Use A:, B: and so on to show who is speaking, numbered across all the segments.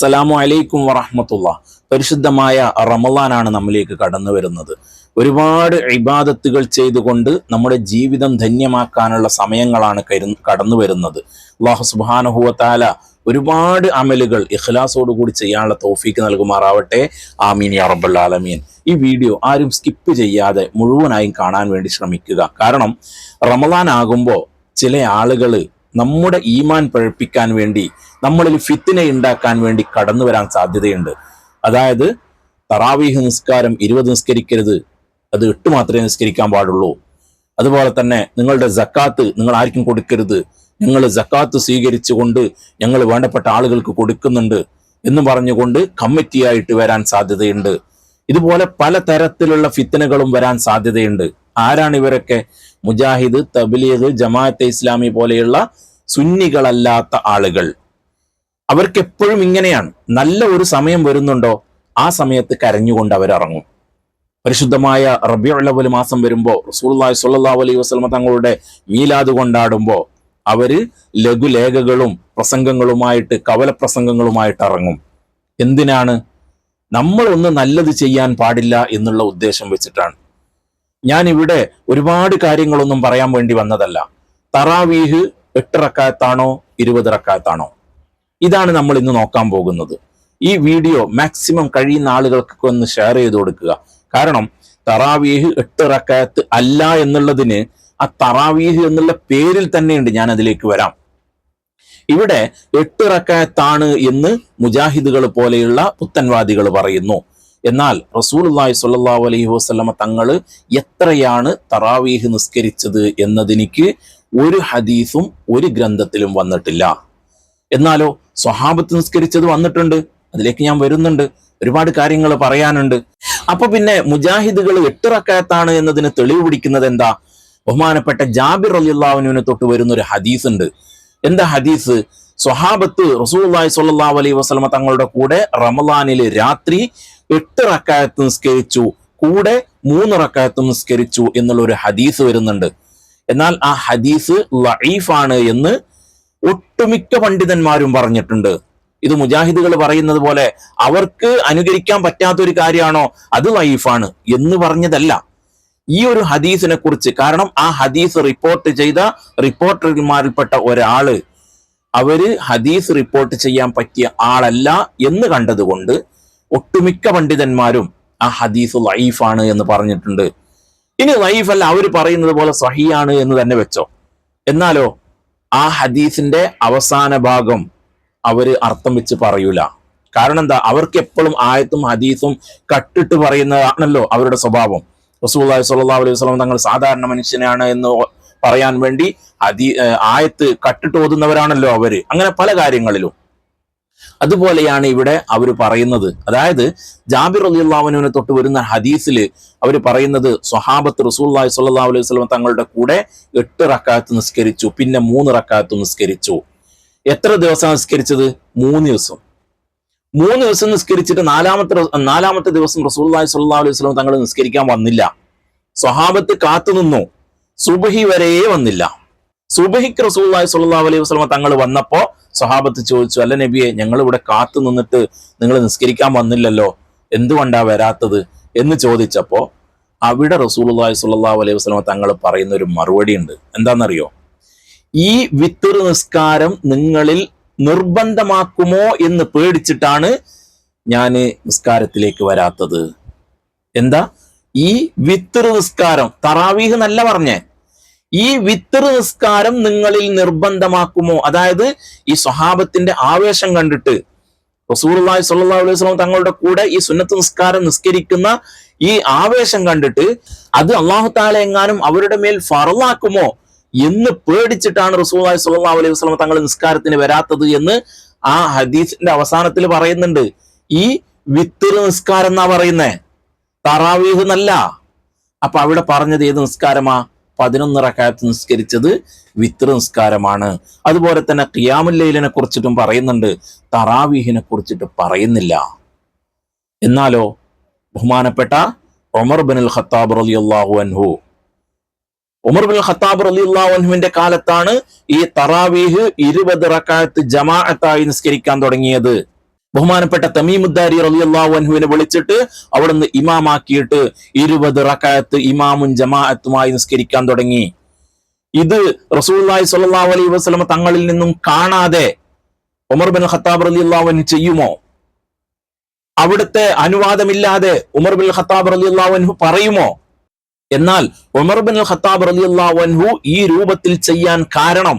A: അസ്സലാമു അലൈക്കും വറഹമത്തുള്ള. പരിശുദ്ധമായ റമലാനാണ് നമ്മിലേക്ക് കടന്നു വരുന്നത്. ഒരുപാട് ഇബാദത്തുകൾ ചെയ്തുകൊണ്ട് നമ്മുടെ ജീവിതം ധന്യമാക്കാനുള്ള സമയങ്ങളാണ് കരു- കടന്നു വരുന്നത്. അള്ളാഹു സുബാനുഹുവത്താല ഒരുപാട് അമലുകൾ ഇഖ്ലാസോട് കൂടി ചെയ്യാനുള്ള തോഫീക്ക് നൽകുമാറാവട്ടെ. ആമീൻ യാ ആലമീൻ. ഈ വീഡിയോ ആരും സ്കിപ്പ് ചെയ്യാതെ മുഴുവനായും കാണാൻ വേണ്ടി ശ്രമിക്കുക. കാരണം റമലാൻ ആകുമ്പോൾ ചില ആളുകൾ നമ്മുടെ ഈമാൻ പഴപ്പിക്കാൻ വേണ്ടി നമ്മളിൽ ഫിത്തിനെ ഉണ്ടാക്കാൻ വേണ്ടി കടന്നു വരാൻ സാധ്യതയുണ്ട്. അതായത് തറാവീഹ് നിസ്കാരം ഇരുപത് നിസ്കരിക്കരുത് അത് എട്ട് മാത്രമേ നിസ്കരിക്കാൻ പാടുള്ളൂ. അതുപോലെ തന്നെ നിങ്ങളുടെ ജക്കാത്ത് നിങ്ങൾ ആർക്കും കൊടുക്കരുത്. നിങ്ങൾ ജക്കാത്ത് സ്വീകരിച്ചുകൊണ്ട് ഞങ്ങൾ വേണ്ടപ്പെട്ട ആളുകൾക്ക് കൊടുക്കുന്നുണ്ട് എന്ന് പറഞ്ഞുകൊണ്ട് കമ്മിറ്റിയായിട്ട് വരാൻ സാധ്യതയുണ്ട്. ഇതുപോലെ പല തരത്തിലുള്ള ഫിത്തനകളും വരാൻ സാധ്യതയുണ്ട്. ആരാണ് ഇവരൊക്കെ? മുജാഹിദ് തബ്ലീഗ് ജമാഅത്തെ ഇസ്ലാമി പോലെയുള്ള സുന്നികളല്ലാത്ത ആളുകൾ. അവർക്ക് എപ്പോഴും ഇങ്ങനെയാണ്. നല്ല ഒരു സമയം വരുന്നുണ്ടോ? ആ സമയത്ത് കരഞ്ഞുകൊണ്ട് അവരിറങ്ങും. പരിശുദ്ധമായ റബിയുള്ളവൽ മാസം വരുമ്പോൾ റസൂലുള്ളാഹി സ്വല്ലല്ലാഹു അലൈഹി വസ്ലമ തങ്ങളുടെ മീലാദ് കൊണ്ടാടുമ്പോൾ അവർ ലഘുലേഖകളും പ്രസംഗങ്ങളുമായിട്ട് കവല പ്രസംഗങ്ങളുമായിട്ട് ഇറങ്ങും. എന്തിനാണ്? നമ്മൾ ഒന്ന് നല്ലത് ചെയ്യാൻ പാടില്ല എന്നുള്ള ഉദ്ദേശം വെച്ചിട്ടാണ്. ഞാൻ ഇവിടെ ഒരുപാട് കാര്യങ്ങളൊന്നും പറയാൻ വേണ്ടി വന്നതല്ല. തറാവീഹ് എട്ട് റക്കായത്താണോ ഇരുപത് റക്കായത്താണോ? ഇതാണ് നമ്മൾ ഇന്ന് നോക്കാൻ പോകുന്നത്. ഈ വീഡിയോ മാക്സിമം കഴിയുന്ന ആളുകൾക്കൊക്കെ ഒന്ന് ഷെയർ ചെയ്ത് കൊടുക്കുക. കാരണം തറാവീഹ് എട്ട് റക്കായത്ത് അല്ല എന്നുള്ളതിന് ആ തറാവീഹ് എന്നുള്ള പേരിൽ തന്നെയുണ്ട് ഞാൻ അതിലേക്ക് വരാം. ഇവിടെ എട്ട് റക്കായത്താണ് എന്ന് മുജാഹിദുകൾ പോലെയുള്ള പുത്തൻവാദികൾ പറയുന്നു. എന്നാൽ റസൂലുള്ളാഹി സ്വല്ലല്ലാഹു അലൈഹി വസല്ലമ തങ്ങൾ എത്രയാണ് തറാവീഹ് നിസ്കരിച്ചത് എന്നതിനിക്ക് ഒരു ഹദീസും ഒരു ഗ്രന്ഥത്തിലും വന്നിട്ടില്ല. എന്നാലോ സ്വഹാബത്ത് നിസ്കരിച്ചത് വന്നിട്ടുണ്ട് അതിലേക്ക് ഞാൻ വരുന്നുണ്ട് ഒരുപാട് കാര്യങ്ങൾ പറയാനുണ്ട്. അപ്പൊ പിന്നെ മുജാഹിദുകൾ എട്ട് റക്കായത്താണ് എന്നതിന് തെളിവ് പിടിക്കുന്നത് എന്താ? ബഹുമാനപ്പെട്ട ജാബിർ അലിയുള്ളാഹുവിനെ തൊട്ട് വരുന്ന ഒരു ഹദീസ് ഉണ്ട് എന്താ ഹദീസ്? സ്വഹാബത്ത് റസൂലുള്ളാഹി സ്വല്ലല്ലാഹു അലൈഹി വസ്ലമ തങ്ങളുടെ കൂടെ റമളാനിൽ രാത്രി എട്ട് റക്കായത്ത് നിസ്കരിച്ചു കൂടെ മൂന്ന് റക്കായത്ത് നിസ്കരിച്ചു എന്നുള്ള ഒരു ഹദീസ് വരുന്നുണ്ട്. എന്നാൽ ആ ഹദീസ് ലഈഫാണ് എന്ന് ഒട്ടുമിക്ക പണ്ഡിതന്മാരും പറഞ്ഞിട്ടുണ്ട്. ഇത് മുജാഹിദുകൾ പറയുന്നത് പോലെ അവർക്ക് അനുകരിക്കാൻ പറ്റാത്ത ഒരു കാര്യമാണോ? അത് ലൈഫാണ് എന്ന് പറഞ്ഞതല്ല. ഈ ഒരു ഹദീസിനെ കുറിച്ച് കാരണം ആ ഹദീസ് റിപ്പോർട്ട് ചെയ്ത റിപ്പോർട്ടർമാരിൽപ്പെട്ട ഒരാൾ അവർ ഹദീസ് റിപ്പോർട്ട് ചെയ്യാൻ പറ്റിയ ആളല്ല എന്ന് കണ്ടതുകൊണ്ട് ഒട്ടുമിക്ക പണ്ഡിതന്മാരും ആ ഹദീസ് ലൈഫാണ് എന്ന് പറഞ്ഞിട്ടുണ്ട്. ഇനി ലൈഫല്ല അവർ പറയുന്നത് പോലെ സഹിയാണ് എന്ന് തന്നെ വെച്ചോ. എന്നാലോ ആ ഹദീസിന്റെ അവസാന ഭാഗം അവർ അർത്ഥം വെച്ച് പറയൂല. കാരണം എന്താ അവർക്ക് എപ്പോഴും ആയത്തും ഹദീസും കട്ടിട്ട് പറയുന്നതാണല്ലോ അവരുടെ സ്വഭാവം. റസൂല്ലാഹി സ്വല്ലല്ലാഹു അലൈഹി വസല്ലം തങ്ങൾ സാധാരണ മനുഷ്യനാണ് എന്ന് പറയാൻ വേണ്ടി ഏർ ആയത്ത് കട്ടിട്ട് ഓതുന്നവരാണല്ലോ അവർ. അങ്ങനെ പല കാര്യങ്ങളിലും. അതുപോലെയാണ് ഇവിടെ അവർ പറയുന്നത്. അതായത് ജാബിർ അലിയുള്ളാഹുവിനെ തൊട്ട് വരുന്ന ഹദീസിൽ അവർ പറയുന്നത് സ്വഹാബത്ത് റസൂല്ലാഹി സ്വല്ലല്ലാഹു അലൈഹി വസല്ലം തങ്ങളുടെ കൂടെ എട്ട് റക്കാത്ത് നിസ്കരിച്ചു പിന്നെ മൂന്ന് റക്കാത്ത് നിസ്കരിച്ചു. എത്ര ദിവസം നിസ്കരിച്ചത്? മൂന്ന് ദിവസം. മൂന്ന് ദിവസം നിസ്കരിച്ചിട്ട് നാലാമത്തെ നാലാമത്തെ ദിവസം റസൂല്ലാഹി സ്വല്ലല്ലാഹു അലൈഹി വസല്ലം തങ്ങൾ നിസ്കരിക്കാൻ വന്നില്ല. സ്വഹാബത്ത് കാത്തു നിന്നു. സുബഹി വരെയേ വന്നില്ല. സുബഹിക്ക് റസൂല്ലാഹി സുല്ലാ അലൈഹി വസ്ലമ തങ്ങൾ വന്നപ്പോ സ്വഹാബത്ത് ചോദിച്ചു അല്ല നബിയെ ഞങ്ങൾ ഇവിടെ കാത്തു നിന്നിട്ട് നിങ്ങൾ നിസ്കരിക്കാൻ വന്നില്ലല്ലോ എന്തുകൊണ്ടാ വരാത്തത്? എന്ന് ചോദിച്ചപ്പോ അവിടെ റസൂലുള്ളാഹി സുല്ലാ അലൈഹി വസ്ലമ തങ്ങൾ പറയുന്ന ഒരു മറുപടി ഉണ്ട് എന്താണെന്നറിയോ ഈ വിത്തർ നിസ്കാരം നിങ്ങളിൽ നിർബന്ധമാക്കുമോ എന്ന് പേടിച്ചിട്ടാണ് ഞാൻ നിസ്കാരത്തിലേക്ക് വരാത്തത്. എന്താ? ഈ വിത്തർ നിസ്കാരം തറാവീഹ് നല്ല പറഞ്ഞേ ഈ വിത്തർ നിസ്കാരം നിങ്ങളിൽ നിർബന്ധമാക്കുമോ? അതായത് ഈ സ്വഹാബത്തിന്റെ ആവേശം കണ്ടിട്ട് റസൂലുള്ളാഹി സ്വല്ലല്ലാഹു അലൈഹി വസല്ലം തങ്ങളുടെ കൂടെ ഈ സുന്നത്ത് നിസ്കാരം നിസ്കരിക്കുന്ന ഈ ആവേശം കണ്ടിട്ട് അത് അള്ളാഹു താല എങ്ങാനും അവരുടെ മേൽ ഫറലാക്കുമോ എന്ന് പേടിച്ചിട്ടാണ് റസൂലുള്ളാഹി സ്വല്ലല്ലാഹു അലൈഹി വസല്ലം തങ്ങൾ നിസ്കാരത്തിന് വരാത്തത് എന്ന് ആ ഹദീസിന്റെ അവസാനത്തിൽ പറയുന്നുണ്ട്. ഈ വിത്തർ നിസ്കാരം എന്നാ പറയുന്നേ? തറാവീഹ് എന്നല്ല. അപ്പൊ അവിടെ പറഞ്ഞത് ഏത് നിസ്കാരമാ? പതിനൊന്ന് റക്കായത്ത് നിസ്കരിച്ചത് വിത്ര നിസ്കാരമാണ് അതുപോലെ തന്നെ ഖിയാമുല്ലയിലിനെ കുറിച്ചിട്ടും പറയുന്നുണ്ട്. തറാവീഹിനെ കുറിച്ചിട്ട് പറയുന്നില്ല. എന്നാലോ? ബഹുമാനപ്പെട്ട ഒമർ ബിൻ അൽ ഖത്താബ് അള്ളാഹു അൻഹു. ഉമർ ബിൻ ഖത്താബ് റളിയല്ലാഹു അൻഹുവിന്റെ കാലത്താണ് ഈ തറാവീഹ് ഇരുപത് റക്കായത്ത് ജമാഅത്തായി നിസ്കരിക്കാൻ തുടങ്ങിയത്. ബഹുമാനപ്പെട്ട തമീമുദ്ദാരി റളിയല്ലാഹു അൻഹുവിനെ വിളിച്ചിട്ട് അവിടുന്ന് ഇമാമാക്കിയിട്ട് ഇരുപത് റക്കായത്ത് ഇമാമും ജമാഅത്തുമായി നിസ്കരിക്കാൻ തുടങ്ങി. ഇത് റസൂലുള്ളാഹി സ്വല്ലല്ലാഹു അലൈഹി വസ്ലമ തങ്ങളിൽ നിന്നും കാണാതെ ഉമർ ബിൻ ഖത്താബ് റളിയല്ലാഹു അൻഹു ചെയ്യുമോ? അവിടുത്തെ അനുവാദമില്ലാതെ ഉമർ ബിൻ ഖത്താബ് റളിയല്ലാഹു അൻഹു പറയുമോ? എന്നാൽ ഉമർ ബിൻ ഖത്താബ് റളിയല്ലാഹു അൻഹു ഈ രൂപത്തിൽ ചെയ്യാൻ കാരണം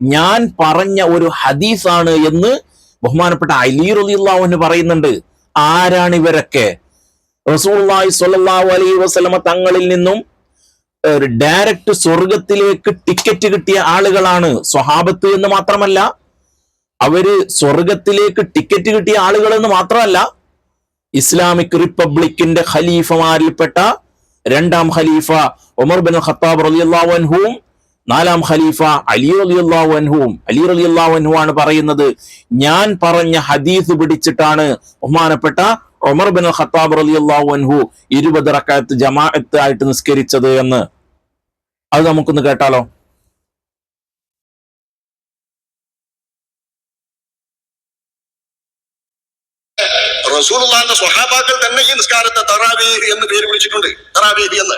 A: ഞാൻ പറഞ്ഞ ഒരു ഹദീസാണ് എന്ന് ബഹുമാനപ്പെട്ട അലി റളിയല്ലാഹു അൻഹു പറയുന്നുണ്ട് ആരാണ് ഇവരൊക്കെ? റസൂലുള്ളാഹി സ്വല്ലല്ലാഹു അലൈഹി വസല്ലമ തങ്ങളിൽ നിന്നും ഒരു ഡയറക്റ്റ് സ്വർഗത്തിലേക്ക് ടിക്കറ്റ് കിട്ടിയ ആളുകളാണ് സ്വഹാബത്ത് എന്ന് മാത്രമല്ല അവർ സ്വർഗത്തിലേക്ക് ടിക്കറ്റ് കിട്ടിയ ആളുകൾ എന്ന് മാത്രമല്ല ഇസ്ലാമിക് റിപ്പബ്ലിക്കിന്റെ ഖലീഫമാരിൽപ്പെട്ട രണ്ടാം ഖലീഫ ഉമർ ബിൻ ഖത്താബ് റളിയല്ലാഹു അൻഹുവും നാലാം ഖലീഫ അലി റളിയല്ലാഹു അൻഹുവും അലി റളിയല്ലാഹു അൻഹു ആണ് പറയുന്നത് ഞാൻ പറഞ്ഞ ഹദീസ് പിടിച്ചിട്ടാണ് ബഹുമാനപ്പെട്ട ഒമർ ബിൻ ഖത്താബ് റളിയല്ലാഹു അൻഹു ഇരുപത് റക്കാത്ത് ജമാഅത്ത് ആയിട്ട് നിസ്കരിച്ചത് എന്ന്. അത് നമുക്കൊന്ന് കേട്ടാലോ?
B: റസൂൽ സ്വഹാബാക്കൾ തന്നെ ഈ നിസ്കാരത്തെ തറാവീഹ് എന്ന് പേര് വിളിച്ചിട്ടുണ്ട്. തറാവീഹ് എന്ന്.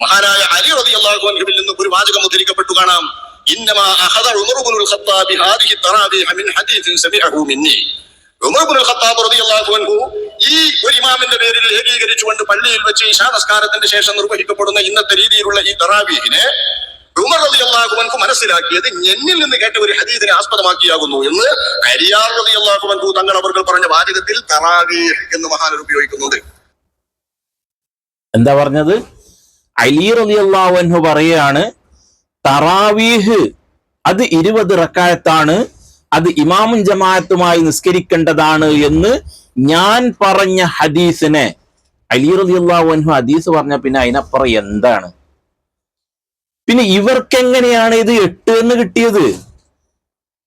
B: മഹാനായ അലി റബി അൻഹുവിൽ നിന്ന് ഒരു വാചകം ഉദ്ധരിക്കപ്പെട്ടു കാണാം. ഈ ഒരു ഇമാമിന്റെ ഏകീകരിച്ചുകൊണ്ട് പള്ളിയിൽ വെച്ച് നമസ്കാരത്തിന്റെ ശേഷം നിർവഹിക്കപ്പെടുന്ന ഇന്നത്തെ രീതിയിലുള്ള ഈ തറാബീഹിനെ ഉമർ റളിയല്ലാഹു അൻഹു മനസ്സിലാക്കിയത് എന്നിൽ നിന്ന് കേട്ട ഒരു ഹദീദിനെ ആസ്പദമാക്കിയാകുന്നു എന്ന് ഹരിയാർ റളിയല്ലാഹു അൻഹു തങ്ങൾ അവർ പറഞ്ഞ വാചകത്തിൽ തറാവീഹ് എന്ന് മഹാനർ ഉപയോഗിക്കുന്നുണ്ട്.
A: എന്താ പറഞ്ഞത്? അലി റളിയല്ലാഹു അൻഹു പറയാണ് തറാവീഹ് അത് ഇരുപത് റക്കായത്താണ് അത് ഇമാമും ജമാഅത്തുമായി നിസ്കരിക്കേണ്ടതാണ് എന്ന് ഞാൻ പറഞ്ഞ ഹദീസിനെ അലി റളിയല്ലാഹു അൻഹു ഹദീസ് പറഞ്ഞ പിന്നെ അതിനപ്പുറം എന്താണ്? പിന്നെ ഇവർക്ക് എങ്ങനെയാണ് ഇത് എട്ട് എന്ന് കിട്ടിയത്?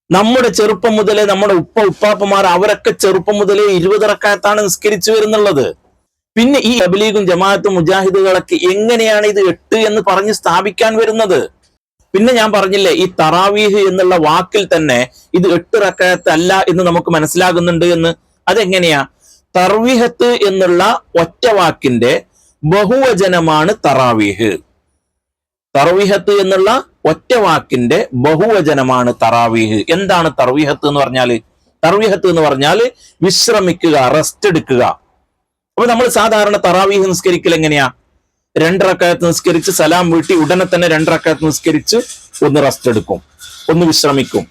A: നമ്മുടെ ചെറുപ്പം മുതലേ നമ്മുടെ ഉപ്പ ഉപ്പാപ്പമാർ അവരൊക്കെ ചെറുപ്പം മുതലേ ഇരുപത് റക്കായത്താണ് നിസ്കരിച്ചു വരുന്നുള്ളത്. പിന്നെ ഈ അബിലീഗും ജമാഅത്തും മുജാഹിദുകളൊക്കെ എങ്ങനെയാണ് ഇത് എട്ട് എന്ന് പറഞ്ഞ് സ്ഥാപിക്കാൻ വരുന്നത്? പിന്നെ ഞാൻ പറഞ്ഞില്ലേ ഈ തറാവീഹ് എന്നുള്ള വാക്കിൽ തന്നെ ഇത് എട്ട് റക്കയത്ത് അല്ല എന്ന് നമുക്ക് മനസ്സിലാകുന്നുണ്ട് എന്ന്. അതെങ്ങനെയാ? തർവിഹത്ത് എന്നുള്ള ഒറ്റ വാക്കിന്റെ ബഹുവചനമാണ് തറാവീഹ്. തർവിഹത്ത് എന്നുള്ള ഒറ്റ വാക്കിന്റെ ബഹുവചനമാണ് തറാവീഹ്. എന്താണ് തർവിഹത്ത് എന്ന് പറഞ്ഞാൽ? തർവിഹത്ത് എന്ന് പറഞ്ഞാൽ വിശ്രമിക്കുക റെസ്റ്റ് എടുക്കുക. അപ്പൊ നമ്മൾ സാധാരണ തറാവീഹ് നിസ്കരിക്കൽ എങ്ങനെയാ? രണ്ടറക്കായത്ത് നിസ്കരിച്ച് സലാം വീട്ടി ഉടനെ തന്നെ രണ്ടറക്കായത്ത് നിസ്കരിച്ച് ഒന്ന് റെസ്റ്റ് എടുക്കും. ഒന്ന് വിശ്രമിക്കും.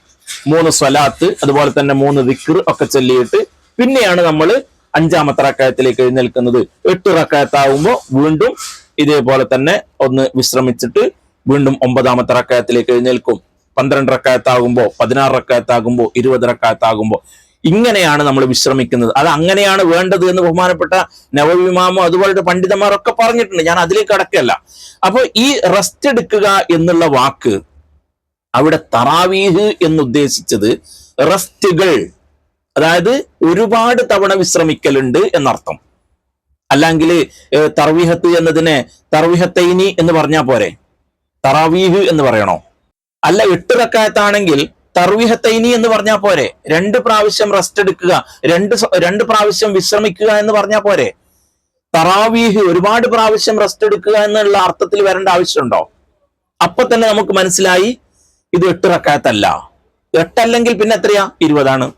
A: മൂന്ന് സ്വലാത്ത് അതുപോലെ തന്നെ മൂന്ന് ദിക്ർ ഒക്കെ ചൊല്ലിയിട്ട് പിന്നെയാണ് നമ്മൾ അഞ്ചാമത്തെ റക്കായത്തിലേക്ക് എഴുന്നേൽക്കുന്നത്. എട്ട് റക്കായത്താവുമ്പോൾ വീണ്ടും ഇതേപോലെ തന്നെ ഒന്ന് വിശ്രമിച്ചിട്ട് വീണ്ടും ഒമ്പതാമത്തെ റക്കായത്തിലേക്ക് എഴുന്നേൽക്കും. പന്ത്രണ്ട് റക്കായത്താകുമ്പോൾ പതിനാറ് റക്കായത്താകുമ്പോൾ ഇരുപത് റക്കായത്താകുമ്പോൾ ഇങ്ങനെയാണ് നമ്മൾ വിശ്രമിക്കുന്നത്. അത് അങ്ങനെയാണ് വേണ്ടത് എന്ന് ബഹുമാനപ്പെട്ട നവവിമാമോ അതുപോലത്തെ പണ്ഡിതന്മാരൊക്കെ പറഞ്ഞിട്ടുണ്ട്. ഞാൻ അതിലേക്ക് അടക്കല്ല അപ്പോൾ ഈ റെസ്റ്റ് എടുക്കുക എന്നുള്ള വാക്ക് അവിടെ തറാവീഹ് എന്നുദ്ദേശിച്ചത് റെസ്റ്റുകൾ അതായത് ഒരുപാട് തവണ വിശ്രമിക്കലുണ്ട് എന്നർത്ഥം. അല്ലെങ്കിൽ തർവിഹത്ത് എന്നതിനെ തർവിഹത്തൈനി എന്ന് പറഞ്ഞാൽ പോരെ? തറാവീഹ് എന്ന് പറയണോ? അല്ല എട്ട് റക്കായത്താണെങ്കിൽ തർവിഹത്തൈനി എന്ന് പറഞ്ഞാൽ പോരെ. രണ്ട് പ്രാവശ്യം റെസ്റ്റ് എടുക്കുക രണ്ട് രണ്ട് പ്രാവശ്യം വിശ്രമിക്കുക എന്ന് പറഞ്ഞാൽ പോരെ. തറാവീഹ് ഒരുപാട് പ്രാവശ്യം റെസ്റ്റ് എടുക്കുക എന്നുള്ള അർത്ഥത്തിൽ വരേണ്ട ആവശ്യമുണ്ടോ? അപ്പൊ തന്നെ നമുക്ക് മനസ്സിലായി ഇത് എട്ട് റക്കാത്തല്ല. എട്ടല്ലെങ്കിൽ പിന്നെ എത്രയാ? ഇരുപതാണ്.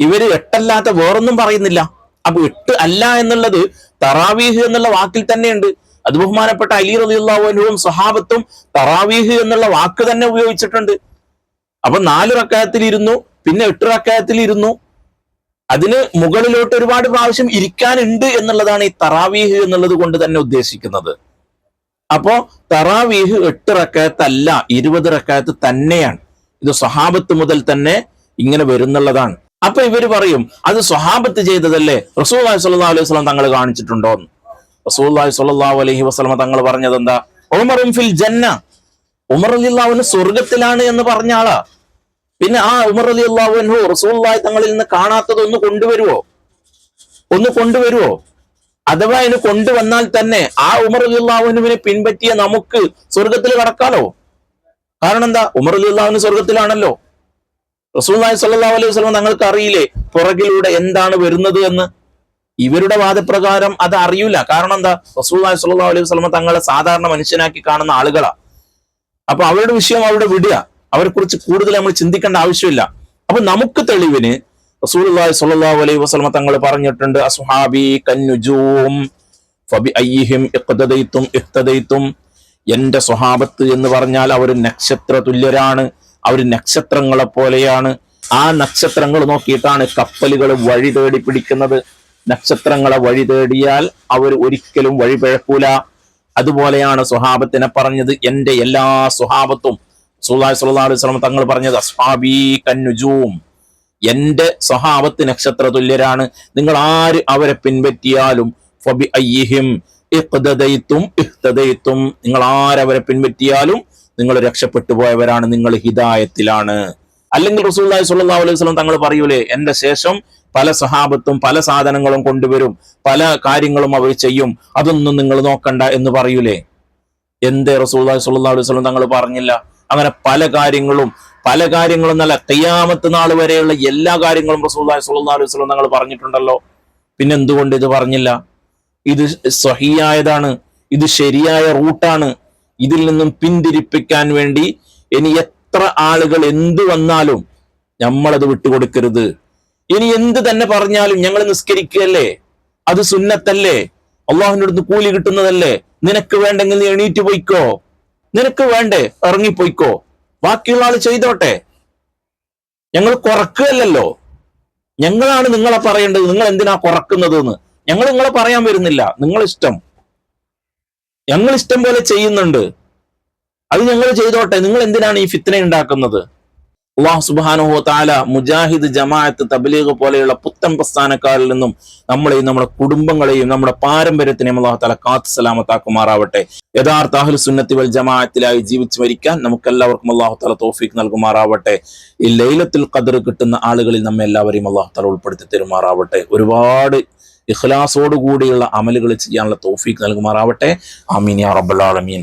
A: ഇവർ എട്ടല്ലാത്ത വേറൊന്നും പറയുന്നില്ല. അപ്പൊ എട്ട് അല്ല എന്നുള്ളത് തറാവീഹ് എന്നുള്ള വാക്കിൽ തന്നെയുണ്ട്. അത് ബഹുമാനപ്പെട്ട അലി റബിയുള്ള സഹാബത്തും തറാവീഹ് എന്നുള്ള വാക്ക് തന്നെ ഉപയോഗിച്ചിട്ടുണ്ട്. അപ്പൊ നാല് റക്കായത്തിൽ ഇരുന്നു പിന്നെ എട്ട് റക്കായത്തിൽ ഇരുന്നു അതിന് മുകളിലോട്ട് ഒരുപാട് പ്രാവശ്യം ഇരിക്കാനുണ്ട് എന്നുള്ളതാണ് ഈ തറാവീഹ് എന്നുള്ളത് കൊണ്ട് തന്നെ ഉദ്ദേശിക്കുന്നത്. അപ്പോ തറാവീഹ് എട്ട് റക്കായത്തല്ല ഇരുപത് റക്കായത്ത് തന്നെയാണ്. ഇത് സ്വഹാബത്ത് മുതൽ തന്നെ ഇങ്ങനെ വരുന്നുള്ളതാണ്. അപ്പൊ ഇവർ പറയും അത് സ്വഹാബത്ത് ചെയ്തതല്ലേ? റസൂൽ സല്ലല്ലാഹു അലൈഹി വസല്ലം തങ്ങൾ കാണിച്ചിട്ടുണ്ടോ റസൂൽ സല്ലല്ലാഹു അലൈഹി വസല്ലം തങ്ങൾ പറഞ്ഞത് എന്താ ഫിൽ ജന്ന ഉമർ അലി അള്ളാഹുവിന് സ്വർഗത്തിലാണ് എന്ന് പറഞ്ഞ ആളാ. പിന്നെ ആ ഉമർ അലി അള്ളാഹുവിനു റസൂള്ളായി തങ്ങളിൽ നിന്ന് കാണാത്തത് ഒന്ന് കൊണ്ടുവരുവോ? ഒന്ന് കൊണ്ടുവരുവോ? അഥവാ അതിന് കൊണ്ടുവന്നാൽ തന്നെ ആ ഉമർ അലി അള്ളാഹുവിനെ പിൻപറ്റിയ നമുക്ക് സ്വർഗത്തിൽ കടക്കാലോ? കാരണം എന്താ? ഉമർ അലി അള്ളാഹുവിന് സ്വർഗത്തിലാണല്ലോ റസൂല്ലായി സല്ലാ അലൈഹി വസ്ലം തങ്ങൾക്ക് അറിയില്ലേ പുറകിലൂടെ എന്താണ് വരുന്നത് എന്ന്? ഇവരുടെ വാദപ്രകാരം അത് അറിയൂല. കാരണം എന്താ? സല്ലാ അലൈഹി വസ്ലമ തങ്ങളെ സാധാരണ മനുഷ്യനാക്കി കാണുന്ന ആളുകളാ. അപ്പൊ അവരുടെ വിഷയം അവിടെ വിടുക. അവരെ കുറിച്ച് കൂടുതൽ നമ്മൾ ചിന്തിക്കേണ്ട ആവശ്യമില്ല. അപ്പൊ നമുക്ക് തെളിവിന് റസൂലുള്ളാഹി സ്വല്ലല്ലാഹു അലൈഹി വസ്ലമ തങ്ങൾ പറഞ്ഞിട്ടുണ്ട് അസ്ഹാബി കന്നുജൂം എന്റെ സ്വഹാബത്ത് എന്ന് പറഞ്ഞാൽ അവർ നക്ഷത്ര തുല്യരാണ് അവർ നക്ഷത്രങ്ങളെ പോലെയാണ്. ആ നക്ഷത്രങ്ങൾ നോക്കിയിട്ടാണ് കപ്പലുകൾ വഴി തേടി പിടിക്കുന്നത്. നക്ഷത്രങ്ങളെ വഴി തേടിയാൽ അവർ ഒരിക്കലും വഴി പിഴക്കൂല അതുപോലെയാണ് സുഹാബത്തിനെ പറഞ്ഞത് എന്റെ എല്ലാ സ്വഹാബത്തും. സുല്ലാഹി സ്വല്ലല്ലാഹു അലൈഹി വസല്ലം തങ്ങൾ പറഞ്ഞത് അസ്ഹാബി കന്നുജൂം. എന്റെ സ്വഹാബത്ത് നക്ഷത്ര തുല്യരാണ് നിങ്ങൾ ആര് അവരെ പിൻപറ്റിയാലും ഫബി നിങ്ങൾ ആരവരെ പിൻപറ്റിയാലും നിങ്ങൾ രക്ഷപ്പെട്ടു പോയവരാണ് നിങ്ങൾ ഹിദായത്തിലാണ്. അല്ലെങ്കിൽ റസൂലുള്ളാഹി സ്വല്ലല്ലാഹു അലൈഹി വസല്ലം തങ്ങൾ പറയൂലേ എന്റെ ശേഷം പല സഹാബത്തും പല സാധനങ്ങളും കൊണ്ടുവരും പല കാര്യങ്ങളും അവർ ചെയ്യും അതൊന്നും നിങ്ങൾ നോക്കണ്ട എന്ന് പറയൂലേ? എന്തേ റസൂലുള്ളാഹി സ്വല്ലല്ലാഹു അലൈഹി വസല്ലം തങ്ങൾ പറഞ്ഞില്ല. അങ്ങനെ പല കാര്യങ്ങളും പല കാര്യങ്ങളും നല്ല തെയ്യാമത്ത് നാൾ വരെയുള്ള എല്ലാ കാര്യങ്ങളും റസൂലുള്ളാഹി സ്വല്ലല്ലാഹു അലൈഹി വസല്ലം തങ്ങൾ പറഞ്ഞിട്ടുണ്ടല്ലോ. പിന്നെ എന്തുകൊണ്ട് ഇത് പറഞ്ഞില്ല? ഇത് സ്വഹിയായതാണ് ഇത് ശരിയായ റൂട്ടാണ്. ഇതിൽ നിന്നും പിന്തിരിപ്പിക്കാൻ വേണ്ടി ഇനി എത്ര ആളുകൾ എന്തു വന്നാലും നമ്മളത് വിട്ടുകൊടുക്കരുത്. ഇനി എന്ത് തന്നെ പറഞ്ഞാലും ഞങ്ങൾ നിസ്കരിക്കുകയല്ലേ? അത് സുന്നത്തല്ലേ? അള്ളാഹുവിന്റെ അടുത്ത് കൂലി കിട്ടുന്നതല്ലേ? നിനക്ക് വേണ്ടെങ്കിൽ നീ എണീറ്റ് പോയിക്കോ. നിനക്ക് വേണ്ടേ? ഇറങ്ങിപ്പോയിക്കോ. ബാക്കിയുള്ള ആൾ ചെയ്തോട്ടെ. ഞങ്ങൾ കുറക്കുകയല്ലോ ഞങ്ങളാണ് നിങ്ങളെ പറയേണ്ടത്. നിങ്ങൾ എന്തിനാ കുറക്കുന്നത് എന്ന് ഞങ്ങൾ നിങ്ങളെ പറയാൻ വരുന്നില്ല. നിങ്ങളിഷ്ടം. ഞങ്ങൾ ഇഷ്ടം പോലെ ചെയ്യുന്നുണ്ട്. അത് ഞങ്ങൾ ചെയ്തോട്ടെ. നിങ്ങൾ എന്തിനാണ് ഈ ഫിത്തന ഉണ്ടാക്കുന്നത്? അള്ളാഹു സുബാനുഹോ താല മുജാഹിദ് ജമാഅത്ത് തബലീഗ് പോലെയുള്ള പുത്തൻ പ്രസ്ഥാനക്കാരിൽ നിന്നും നമ്മളെയും നമ്മുടെ കുടുംബങ്ങളെയും നമ്മുടെ പാരമ്പര്യത്തിനെയും അള്ളാഹു താല കാത്ത് സലാമത്താക്കുമാറാവട്ടെ. യഥാർത്ഥ അഹ്ലു സുന്നത്തി വൽ ജമാഅത്തിലായി ജീവിച്ചു മരിക്കാൻ നമുക്കെല്ലാവർക്കും അള്ളാഹു താല തോഫീക്ക് നൽകുമാറാവട്ടെ. ഈ ലൈലത്തിൽ കതിർ കിട്ടുന്ന ആളുകളിൽ നമ്മെ എല്ലാവരെയും അള്ളാഹു താല ഉൾപ്പെടുത്തി തരുമാറാവട്ടെ. ഒരുപാട് ഇഖ്ലാസോടുകൂടിയുള്ള അമലുകൾ ചെയ്യാനുള്ള തോഫീക്ക് നൽകുമാറാവട്ടെ. ആമീൻ യാ റബ്ബൽ ആലമീൻ.